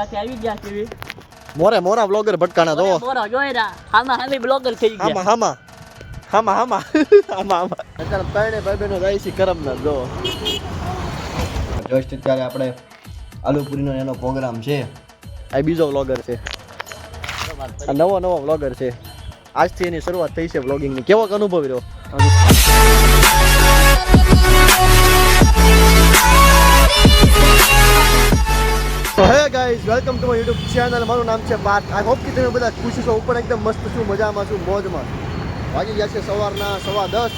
આવી ગયા છે મોરે મોરા બ્લોગર ભટકાણા તો. મોરા જોઈ રહ્યા. આમાં હવે બ્લોગર થઈ ગયા. હામા હામા. હામા હામા. હામા હામા. અત્યારે ત્રણે ભાઈ બહેનો જાય છે કરમના જો. જસ્ટ અત્યારે આપણે આલુપુરીનો એનો પ્રોગ્રામ છે. આ બીજો વ્લોગર છે. આ નવો નવો વ્લોગર છે. આજથી એની શરૂઆત થઈ છે વ્લોગિંગની કેવો અનુભવ રહ્યો? Welcome to my YouTube channel મારું નામ છે પાર્થ. આઈ હોપ કે તમે બધા ખુશ છો. ઉપર એકદમ મસ્ત છું, મજામાં છું, મોજમાં. વાગી ગયા છે સવારના સવા દસ.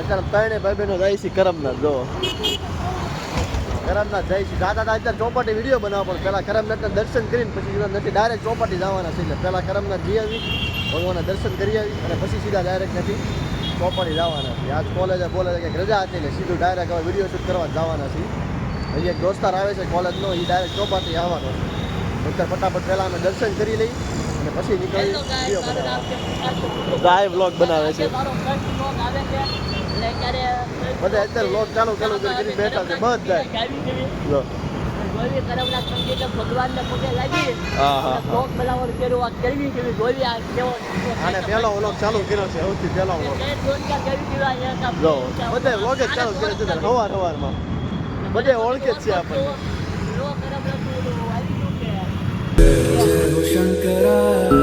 અત્યારે ત્રણે ભાઈ બહેનો જાય છે કરમનાથ જો. કરમનાથ જાય છે. દાદા દાદા ચોપાટી વીડિયો બનાવવા પણ પહેલાં કરમનાથના દર્શન કરીને પછી નથી ડાયરેક્ટ ચોપાટી જવાના છે પહેલાં કરમનાથ જઈ આવી, ભગવાનના દર્શન કરી આવી અને પછી સીધા ડાયરેક્ટ નથી, ચોપાટી જવાના છે. આજ કોલેજે બોલે કે રજા હતી એટલે સીધું ડાયરેક્ટ હવે વીડિયો શૂટ કરવા જવાના છીએ એક દોસ્તાર આવે છે કોલેજનો એ ડાયરેક્ટ ચોપાટી આવવાનો છે. નહીંતર ફટાફટ પહેલાં અમે દર્શન કરી લઈ અને પછી નીકળી ગાય vlog બનાવે છે. બધા અત્યારે vlog ચાલુ ચાલુ કરી બેઠા છે બધા ગોળી કરમનાથ મંદિરે ભગવાનને લાગી. કરવી કેવી ગોળી આ કેવો અને vlog ચાલુ કર્યો છે સૌથી આ જો. બધા ચાલુ કર્યો છે સવાર સવારમાં. બધે ઓળખે જ છે આપણને. Producción que era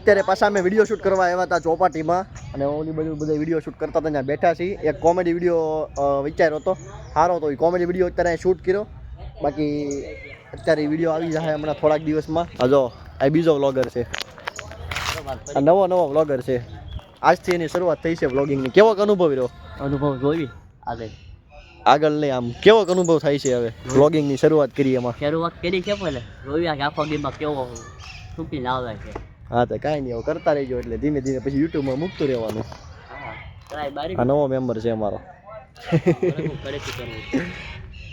અત્યારે પાછા અમે વીડિયો શૂટ કરવા આવ્યા હતા ચોપાટીમાં અને ઓલી બધું બધા વીડિયો શૂટ કરતા હતા ત્યાં બેઠા છીએ. એક કોમેડી વીડિયો વિચાર્યો હતો. સારો હતો. એ કોમેડી વીડિયો અત્યારે શૂટ કર્યો. બાકી અત્યારે વીડિયો આવી જશે હમણાં થોડાક દિવસમાં. હજો આ બીજો વ્લોગર છે. નવો નવો વ્લોગર છે. આજથી એની શરૂઆત થઈ છે વ્લોગિંગની કેવો અનુભવ રહ્યો? અનુભવ જોઈ. આગળ આગળ નહીં આમ કેવો અનુભવ થાય છે હવે વ્લોગિંગની શરૂઆત કરી એમાં? શરૂઆત કરી છે પહેલે જોયું કે આખો ગેમમાં કેવો છૂટીને આવે છે. હા, તો કાંઈ નહીં, હવે કરતા રહેજો એટલે ધીમે ધીમે પછી યુટ્યુબમાં મૂકતું રહેવાનું. આ નવો મેમ્બર છે અમારો.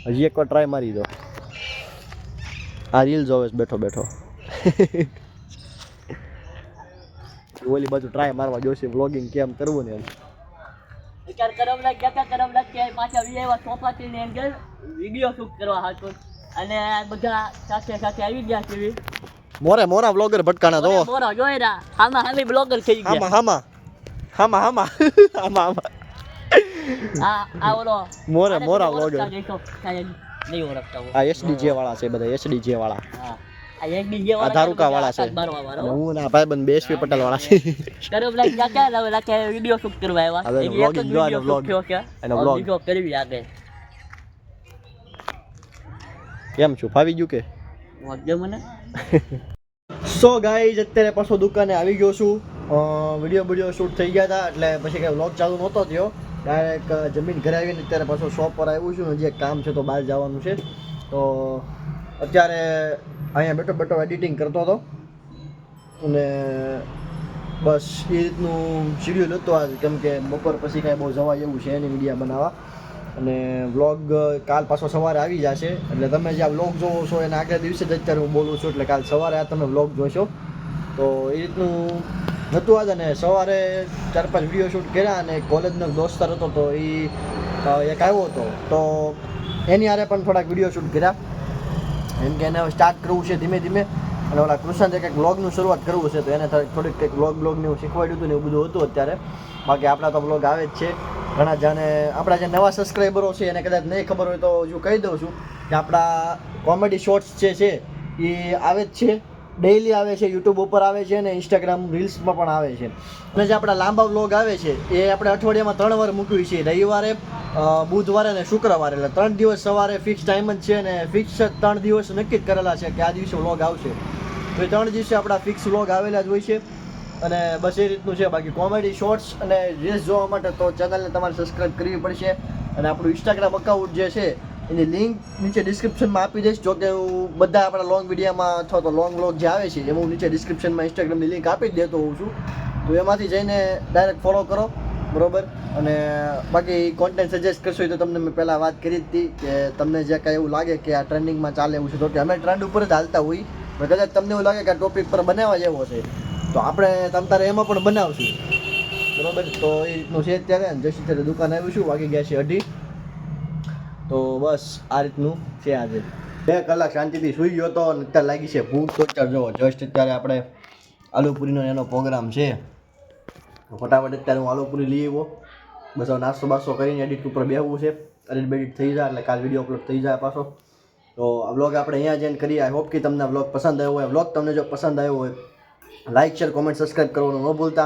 હજી એકવાર ટ્રાય મારી દો. આ રીલ જોવે બેઠો બેઠો. ઓલી બાજુ ટ્રાય મારવા જોશે વ્લોગિંગ કેમ કરવું ને એમ. વિચાર કરમલા પાછા ચોપાટીની અંદર. વીડિયો શૂટ કરવા અને બધા સાથે સાથે આવી ગયા છે. મોરે મોરા બ્લોગર ભટકાણા તો. મોરા જોયરા. હામા હામી બ્લોગર થઈ ગયા. હામા હામા. હામા હામા. હામા હામા. આ આ ઓલો મોરે મોરા બ્લોગર નહીં ઓળખતા આ એસડીજે વાળા છે બધા એસડીજે વાળા. હા. આ ધારુકા વાળા છે. હો. ના ભાઈ બન બેસવી પટેલ વાળા છે. કરમલા ગયા ક્યાં હવે લાગે વીડિયો શૂટ કરવા આવ્યા? એક જ vlogging જો આનો વીડિયો vlog. શૂટ થયો છે એનો હવે કરી આગળ કેમ છું ફાવી ગયું કે? વાગજે મને? સો ગાઈઝ અત્યારે પાછો દુકાને આવી ગયો છું. વીડિયો વીડિયો શૂટ થઈ ગયા હતા, એટલે પછી કંઈ વ્લોગ ચાલુ નહોતો થયો. ડાયરેક્ટ જમીન ઘરે આવીને અત્યારે પાછો શોપ પર આવ્યું છું, હજી એક કામ છે તો બહાર જવાનું છે. તો, અત્યારે અહીંયા બેઠો બેઠો એડિટિંગ કરતો હતો. અને બસ એ રીતનું શિડ્યુલ હતું આજ, કેમ કે બપોર પછી કાંઈ બહુ જવાય એવું છે એની મીડિયા બનાવવા. અને વ્લોગ કાલ પાછો સવારે આવી જશે. એટલે તમે જે આ વ્લોગ જોવો છો, એના આગલા દિવસે જ અત્યારે હું બોલું છું, એટલે કાલ સવારે આ તમે વ્લોગ જોશો. તો એ રીતનું હતું આજ, અને સવારે ચાર પાંચ વીડિયો શૂટ કર્યા અને કોલેજનો દોસ્તાર હતો, તો એ એક આવ્યો હતો. તો એની હારે પણ થોડાક વીડિયો શૂટ કર્યા. એમ કે એને સ્ટાર્ટ કરવું છે ધીમે ધીમે. અને ઓલા કૃષ્ણ કંઈક બ્લોગનું શરૂઆત કરવું છે, તો એને થોડીક કંઈક બ્લોગ બ્લોગને એવું શીખવાડ્યું હતું ને એવું બધું હતું અત્યારે. બાકી આપણા તો બ્લોગ આવે જ છે. ઘણા જાણે આપણા જે નવા સબસ્ક્રાઈબરો છે, એને કદાચ નહીં ખબર હોય તો હજુ કહી દઉં છું કે આપણા કોમેડી શોર્ટ્સ જે છે, એ આવે જ છે. ડેઈલી આવે છે યુટ્યુબ ઉપર આવે છે અને ઇન્સ્ટાગ્રામ રીલ્સમાં પણ આવે છે. અને જે આપણા લાંબા વ્લોગ આવે છે, એ આપણે અઠવાડિયામાં ત્રણ વાર મૂકવી છે. રવિવારે બુધવારે અને શુક્રવારે. એટલે ત્રણ દિવસ સવારે ફિક્સ ટાઈમ જ છે અને ફિક્સ ત્રણ દિવસ નક્કી જ કરેલા છે કે આ દિવસે વ્લોગ આવશે. તો એ ત્રણ દિવસે આપણા ફિક્સ વ્લોગ આવેલા જ હોય છે. અને બસ એ રીતનું છે. બાકી કોમેડી શોર્ટ્સ અને રીલ્સ જોવા માટે તો ચેનલને તમારે સબસ્ક્રાઈબ કરવી પડશે. અને આપણું ઇન્સ્ટાગ્રામ અકાઉન્ટ જે છે, એની લિંક નીચે ડિસ્ક્રિપ્શનમાં આપી દઈશ. જો કે હું બધા આપણા લોંગ વિડીયોમાં અથવા તો લોંગ વ્લોગ જે આવે છે, એમાં હું નીચે ડિસ્ક્રિપ્શનમાં ઇન્સ્ટાગ્રામની લિંક આપી જ દેતો હોઉં છું. તો એમાંથી જઈને ડાયરેક્ટ ફોલો કરો. બરોબર? અને બાકી કોન્ટેન્ટ સજેસ્ટ કરશો એ તો તમને મેં પહેલાં વાત કરી હતી કે તમને જે કાંઈ એવું લાગે કે આ ટ્રેન્ડિંગમાં ચાલે એવું છે, તો કે અમે ટ્રેન્ડ ઉપર જ હાલતા હોઈ પણ કદાચ તમને એવું લાગે કે આ ટોપિક પર બનાવવા જેવો છે. તો આપણે તમ તારે એમાં પણ બનાવશું. બરોબર? તો એ રીતનું છે અત્યારે જસ્ટ અત્યારે દુકાન આવ્યું છું વાગી ગયા છે અઢી. તો બસ આ રીતનું છે આજે. બે કલાક શાંતિથી સૂઈ ગયો અને અત્યારે લાગી છે ભૂખ તો અત્યારે જુઓ જસ્ટ અત્યારે આપણે આલુપુરીનો એનો પ્રોગ્રામ છે. ફટાફટ અત્યારે હું આલુપુરી લઈ આવ્યો. બસ હવે નાસ્તો બાસ્તો કરીને એડિટ ઉપર બેહવું છે. એડિટ બેડિટ થઈ જાય એટલે કાલ વીડિયો અપલોડ થઈ જાય પાછો. તો આ વ્લોગ આપણે અહીંયા જઈને કરીએ. આઈ હોપ કે તમને વ્લોગ પસંદ આવ્યો હોય. વ્લોગ તમને જો પસંદ આવ્યો હોય લાઇક શેર કોમેન્ટ સબસ્ક્રાઈબ કરવાનું ન ભૂલતા.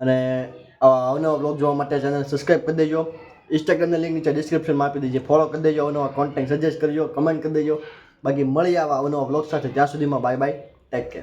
અને આવા અવનવા બ્લોગ જોવા માટે ચેનલ સબસ્ક્રાઈબ કરી દેજો. ઇન્સ્ટાગ્રામની લિંક નીચે ડિસ્ક્રિપ્શનમાં આપી દેજો. ફોલો કરી દેજો, અવનવા કોન્ટેન્ટ સજેસ્ટ કરજો કમેન્ટ કરી દેજો. બાકી મળી આવા અવનવા બ્લોગ સાથે. ત્યાં સુધીમાં બાય બાય ટેક કેર